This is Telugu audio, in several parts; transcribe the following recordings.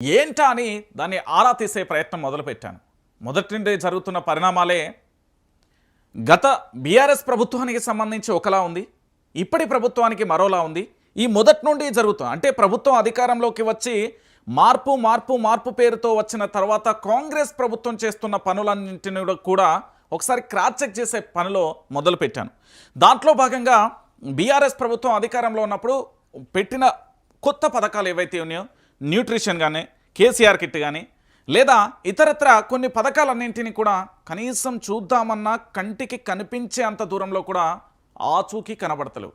ఏంటా అని దాన్ని ఆరా తీసే ప్రయత్నం మొదలుపెట్టాను. మొదటి నుండి జరుగుతున్న పరిణామాలే గత బీఆర్ఎస్ ప్రభుత్వానికి సంబంధించి ఒకలా ఉంది ఇప్పటి ప్రభుత్వానికి మరోలా ఉంది. ఈ మొదటి నుండి జరుగుతుంది అంటే ప్రభుత్వం అధికారంలోకి వచ్చి మార్పు మార్పు మార్పు పేరుతో వచ్చిన తర్వాత కాంగ్రెస్ ప్రభుత్వం చేస్తున్న పనులన్నింటిని కూడా ఒకసారి క్రాస్ చెక్ చేసే పనిలో మొదలుపెట్టాను. దాంట్లో భాగంగా బీఆర్ఎస్ ప్రభుత్వం అధికారంలో ఉన్నప్పుడు పెట్టిన కొత్త పథకాలు ఏవైతే ఉన్నాయో న్యూట్రిషన్ కానీ కేసీఆర్ కిట్ కానీ లేదా ఇతరత్ర కొన్ని పథకాలన్నింటినీ కూడా కనీసం చూద్దామన్నా కంటికి కనిపించే అంత దూరంలో కూడా ఆచూకీ కనబడతలేవు.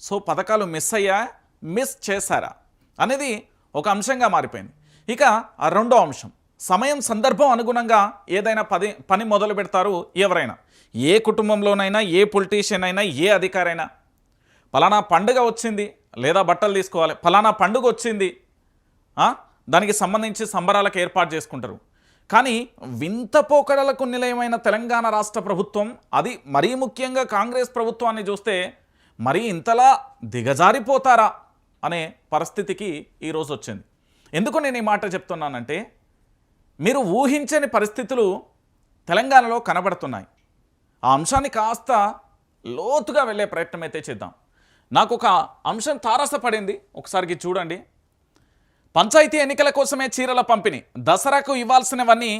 సో పథకాలు మిస్ అయ్యా మిస్ చేశారా అనేది ఒక అంశంగా మారిపోయింది. ఇక ఆ రెండో అంశం. సమయం సందర్భం అనుగుణంగా ఏదైనా పది పని మొదలు పెడతారు ఎవరైనా. ఏ కుటుంబంలోనైనా ఏ పొలిటీషియన్ అయినా ఏ అధికారైనా. పలానా పండుగ వచ్చింది లేదా బట్టలు తీసుకోవాలి పలానా పండుగ వచ్చింది దానికి సంబంధించి సంబరాలకు ఏర్పాటు చేసుకుంటారు. కానీ వింత పోకడలకు నిలయమైన తెలంగాణ రాష్ట్ర ప్రభుత్వం అది మరీ ముఖ్యంగా కాంగ్రెస్ ప్రభుత్వాన్ని చూస్తే మరీ ఇంతలా దిగజారిపోతారా అనే పరిస్థితికి ఈరోజు వచ్చింది. ఎందుకు నేను ఈ మాట చెప్తున్నానంటే మీరు ఊహించని పరిస్థితులు తెలంగాణలో కనబడుతున్నాయి. ఆ అంశాన్ని కాస్త లోతుగా వెళ్ళే ప్రయత్నం అయితే చేద్దాం. నాకు ఒక అంశం తారసపడింది. ఒకసారికి చూడండి. పంచాయతీ ఎన్నికల కోసమే చీరల పంపిణీ. దసరాకు ఇవ్వాల్సినవన్నీ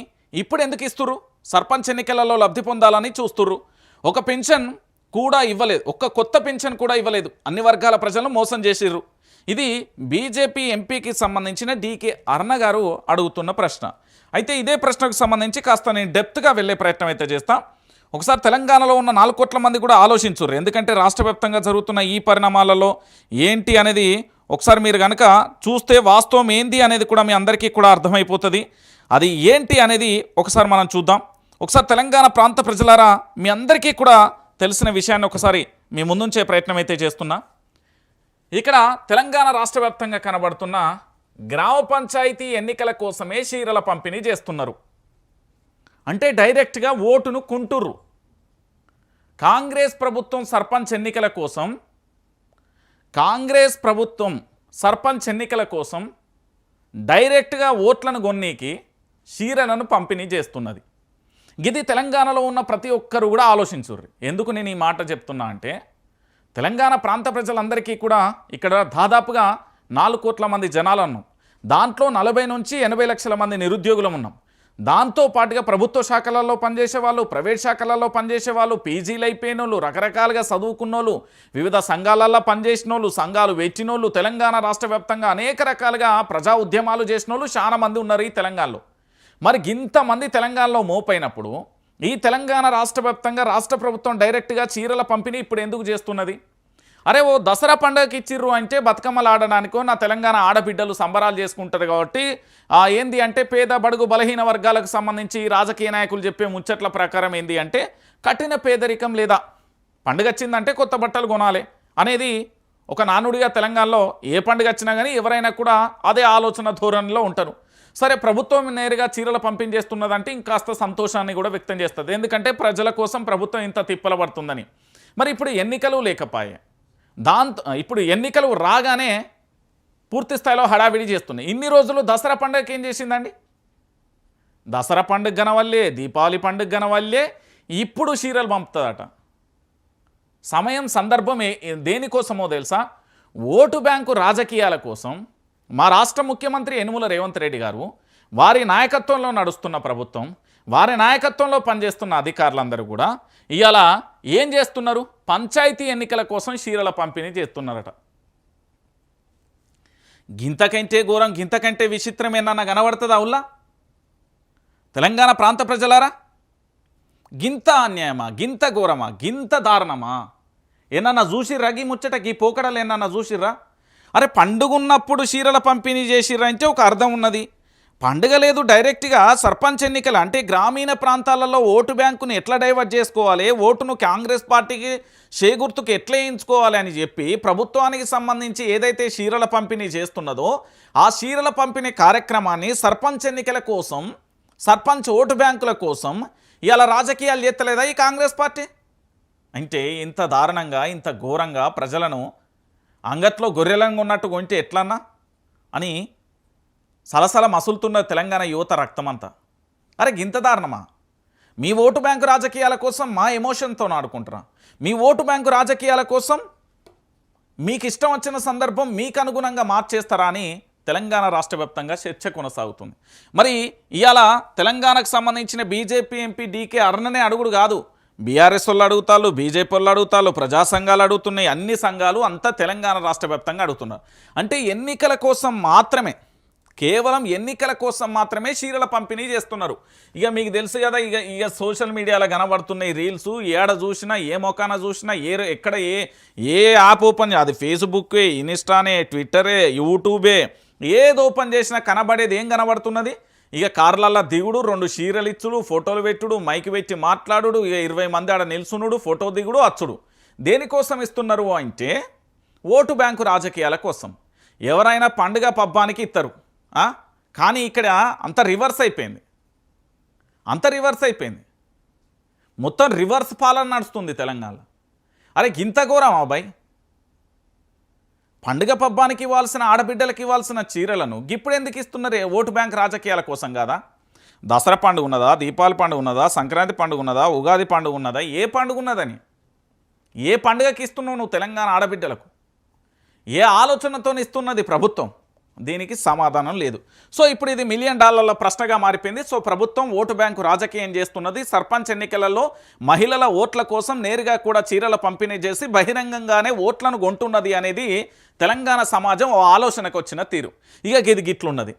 ఇప్పుడు ఎందుకు ఇస్తుర్రు? సర్పంచ్ ఎన్నికలలో లబ్ధి పొందాలని చూస్తుర్రు. ఒక పెన్షన్ కూడా ఇవ్వలేదు. ఒక్క కొత్త పెన్షన్ కూడా ఇవ్వలేదు. అన్ని వర్గాల ప్రజలను మోసం చేసిర్రు. ఇది బీజేపీ ఎంపీకి సంబంధించిన డీకే అర్ణ గారు అడుగుతున్న ప్రశ్న. అయితే ఇదే ప్రశ్నకు సంబంధించి కాస్త నేను డెప్త్గా వెళ్ళే ప్రయత్నం అయితే చేస్తా. ఒకసారి తెలంగాణలో ఉన్న నాలుగు కోట్ల మంది కూడా ఆలోచించుర్రు. ఎందుకంటే రాష్ట్ర జరుగుతున్న ఈ పరిణామాలలో ఏంటి అనేది ఒకసారి మీరు కనుక చూస్తే వాస్తవం ఏంది అనేది కూడా మీ అందరికీ కూడా అర్థమైపోతుంది. అది ఏంటి అనేది ఒకసారి మనం చూద్దాం. ఒకసారి తెలంగాణ ప్రాంత ప్రజలారా మీ అందరికీ కూడా తెలిసిన విషయాన్ని ఒకసారి మీ ముందుంచే ప్రయత్నం అయితే చేస్తున్నా. ఇక్కడ తెలంగాణ రాష్ట్ర వ్యాప్తంగా కనబడుతున్న గ్రామ పంచాయతీ ఎన్నికల కోసమే చీరల పంపిణీ చేస్తున్నారు. అంటే డైరెక్ట్గా ఓటును కుంటుర్రు. కాంగ్రెస్ ప్రభుత్వం సర్పంచ్ ఎన్నికల కోసం కాంగ్రెస్ ప్రభుత్వం సర్పంచ్ ఎన్నికల కోసం డైరెక్ట్గా ఓట్లను గొన్నీకి చీరలను పంపిణీ చేస్తున్నది. ఇది తెలంగాణలో ఉన్న ప్రతి ఒక్కరు కూడా ఆలోచించుర్రి. ఎందుకు నేను ఈ మాట చెప్తున్నా అంటే తెలంగాణ ప్రాంత ప్రజలందరికీ కూడా ఇక్కడ దాదాపుగా నాలుగు కోట్ల మంది జనాలు అన్నాం. దాంట్లో నలభై నుంచి ఎనభై లక్షల మంది నిరుద్యోగులం ఉన్నాం. దాంతో పాటుగా ప్రభుత్వ శాఖలలో పనిచేసే వాళ్ళు ప్రైవేట్ శాఖలలో పనిచేసే వాళ్ళు పీజీలు అయిపోయిన వాళ్ళు రకరకాలుగా చదువుకున్నోళ్ళు వివిధ సంఘాలలో పనిచేసిన వాళ్ళు సంఘాలు వెచ్చినోళ్ళు తెలంగాణ రాష్ట్ర వ్యాప్తంగా అనేక రకాలుగా ప్రజా ఉద్యమాలు చేసిన వాళ్ళు చాలా మంది ఉన్నారు ఈ తెలంగాణలో. మరి ఇంతమంది తెలంగాణలో మోపైనప్పుడు ఈ తెలంగాణ రాష్ట్ర వ్యాప్తంగా రాష్ట్ర ప్రభుత్వం డైరెక్ట్గా చీరల పంపిణీ ఇప్పుడు ఎందుకు చేస్తున్నది? అరే ఓ దసరా పండుగకి ఇచ్చిర్రు అంటే బతుకమ్మలు ఆడడానికో నా తెలంగాణ ఆడబిడ్డలు సంబరాలు చేసుకుంటారు కాబట్టి ఏంది అంటే పేద బడుగు బలహీన వర్గాలకు సంబంధించి రాజకీయ నాయకులు చెప్పే ముచ్చట్ల ప్రకారం ఏంది అంటే కఠిన పేదరికం లేదా? పండుగ వచ్చిందంటే కొత్త బట్టలు కొనాలి. అనేది ఒక నానుడిగా తెలంగాణలో ఏ పండుగ వచ్చినా కానీ ఎవరైనా కూడా అదే ఆలోచన ధోరణిలో ఉంటారు. సరే ప్రభుత్వం నేరుగా చీరలు పంపిణీ చేస్తున్నదంటే ఇంకాస్త సంతోషాన్ని కూడా వ్యక్తం చేస్తుంది. ఎందుకంటే ప్రజల కోసం ప్రభుత్వం ఇంత తిప్పల పడుతుందని మరి ఇప్పుడు ఎన్నికలు లేకపోయాయి దాంతో ఇప్పుడు ఎన్నికలు రాగానే పూర్తి స్థాయిలో హడావిడి చేస్తున్నాయి. ఇన్ని రోజులు దసరా పండుగకి ఏం చేసిందండి? దసరా పండుగ గనవల్లే దీపావళి పండుగ గనవల్లే ఇప్పుడు చీరలు పంపుతుందట సమయం సందర్భం ఏ- దేనికోసమో తెలుసా? ఓటు బ్యాంకు రాజకీయాల కోసం మా రాష్ట్ర ముఖ్యమంత్రి యనుమల రేవంత్ రెడ్డి గారు వారి నాయకత్వంలో నడుస్తున్న ప్రభుత్వం వారి నాయకత్వంలో పనిచేస్తున్న అధికారులందరూ కూడా ఇవాళ ఏం చేస్తున్నారు? పంచాయతీ ఎన్నికల కోసం చీరల పంపిణీ చేస్తున్నారట. గింతకంటే ఘోరం గింతకంటే విచిత్రం ఏమన్నా కనబడుతుందా ఉల్లా? తెలంగాణ ప్రాంత ప్రజలారా? గింత అన్యాయమా? గింత ఘోరమా? గింత దారుణమా? ఏమన్నా చూసిర్రా గీ ముచ్చట గీ పోకడలు ఏమన్నా చూసిర్రా? అరే పండుగ ఉన్నప్పుడు చీరల పంపిణీ చేసిర్రా అంటే ఒక అర్థం ఉన్నది. పండుగ లేదు డైరెక్ట్గా సర్పంచ్ ఎన్నికలు. అంటే గ్రామీణ ప్రాంతాలలో ఓటు బ్యాంకును ఎట్లా డైవర్ట్ చేసుకోవాలి? ఓటును కాంగ్రెస్ పార్టీకి చేగుర్తుకు ఎట్లా వేయించుకోవాలి అని చెప్పి ప్రభుత్వానికి సంబంధించి ఏదైతే చీరల పంపిణీ చేస్తున్నదో ఆ చీరల పంపిణీ కార్యక్రమాన్ని సర్పంచ్ ఎన్నికల కోసం సర్పంచ్ ఓటు బ్యాంకుల కోసం ఇలా రాజకీయాలు చేస్తలేదా ఈ కాంగ్రెస్ పార్టీ? అంటే ఇంత దారుణంగా ఇంత ఘోరంగా ప్రజలను అంగట్లో గొర్రెలంగా ఉన్నట్టు కొంటే ఎట్లన్నా? అని సలసల మసులుతున్న తెలంగాణ యువత రక్తమంతా. అరే గింత దారుణమా? మీ ఓటు బ్యాంకు రాజకీయాల కోసం మా ఎమోషన్తో ఆడుకుంటున్నా. మీ ఓటు బ్యాంకు రాజకీయాల కోసం మీకు ఇష్టం వచ్చిన సందర్భం మీకు అనుగుణంగా మార్చేస్తారా అని తెలంగాణ రాష్ట్ర వ్యాప్తంగా చర్చ కొనసాగుతుంది. మరి ఇవాళ తెలంగాణకు సంబంధించిన బీజేపీ ఎంపీ డీకే అరుణనే అడుగుడు కాదు. బీఆర్ఎస్ వాళ్ళు అడుగుతారు బీజేపీ వాళ్ళు అడుగుతారు ప్రజా సంఘాలు అడుగుతున్నాయి అన్ని సంఘాలు అంతా తెలంగాణ రాష్ట్ర వ్యాప్తంగా అడుగుతున్నారు. అంటే ఎన్నికల కోసం మాత్రమే కేవలం ఎన్నికల కోసం మాత్రమే చీరల పంపిణీ చేస్తున్నారు. ఇక మీకు తెలుసు కదా ఇక ఇక సోషల్ మీడియాలో కనబడుతున్నాయి రీల్స్ ఏడ చూసినా ఏ మొఖాన చూసినా ఏ ఎక్కడ ఏ ఏ యాప్ ఓపెన్ అది ఫేస్బుక్ ఇన్స్టానే ట్విట్టరే యూట్యూబే ఏది ఓపెన్ చేసినా కనబడేది ఏం కనబడుతున్నది? ఇక కార్లల్లో దిగుడు రెండు చీరలు ఇచ్చుడు ఫోటోలు పెట్టుడు మైక్ పెట్టి మాట్లాడుడు ఇక ఇరవై మంది ఆడ నిల్చునుడు ఫోటో దిగుడు అచ్చుడు. దేనికోసం ఇస్తున్నారు అంటే ఓటు బ్యాంకు రాజకీయాల కోసం. ఎవరైనా పండుగ పబ్బానికి ఇస్తారు కానీ ఇక్కడ అంత రివర్స్ అయిపోయింది. అంత రివర్స్ అయిపోయింది. మొత్తం రివర్స్ పాలన నడుస్తుంది తెలంగాణలో. అరే ఇంత ఘోరం అబ్బాయి. పండుగ పబ్బానికి ఇవ్వాల్సిన ఆడబిడ్డలకు ఇవ్వాల్సిన చీరలను ఇప్పుడు ఎందుకు ఇస్తున్నారే? ఓటు బ్యాంక్ రాజకీయాల కోసం కాదా? దసరా పండుగ ఉన్నదా? దీపావళి పండుగ ఉన్నదా? సంక్రాంతి పండుగ ఉన్నదా? ఉగాది పండుగ ఉన్నదా? ఏ పండుగ ఉన్నదని. ఏ పండుగకి ఇస్తున్నావు నువ్వు తెలంగాణ ఆడబిడ్డలకు? ఏ ఆలోచనతో ఇస్తున్నది ప్రభుత్వం? దీనికి సమాధానం లేదు. సో ఇప్పుడు ఇది మిలియన్ డాలర్ల ప్రశ్నగా మారిపోయింది. సో ప్రభుత్వం ఓటు బ్యాంకు రాజకీయం చేస్తున్నది. సర్పంచ్ ఎన్నికలలో మహిళల ఓట్ల కోసం నేరుగా కూడా చీరల పంపిణీ చేసి బహిరంగంగానే ఓట్లను కొంటున్నది అనేది తెలంగాణ సమాజం ఓ ఆలోచనకు వచ్చిన తీరు. ఇక ఇది గిట్లున్నది.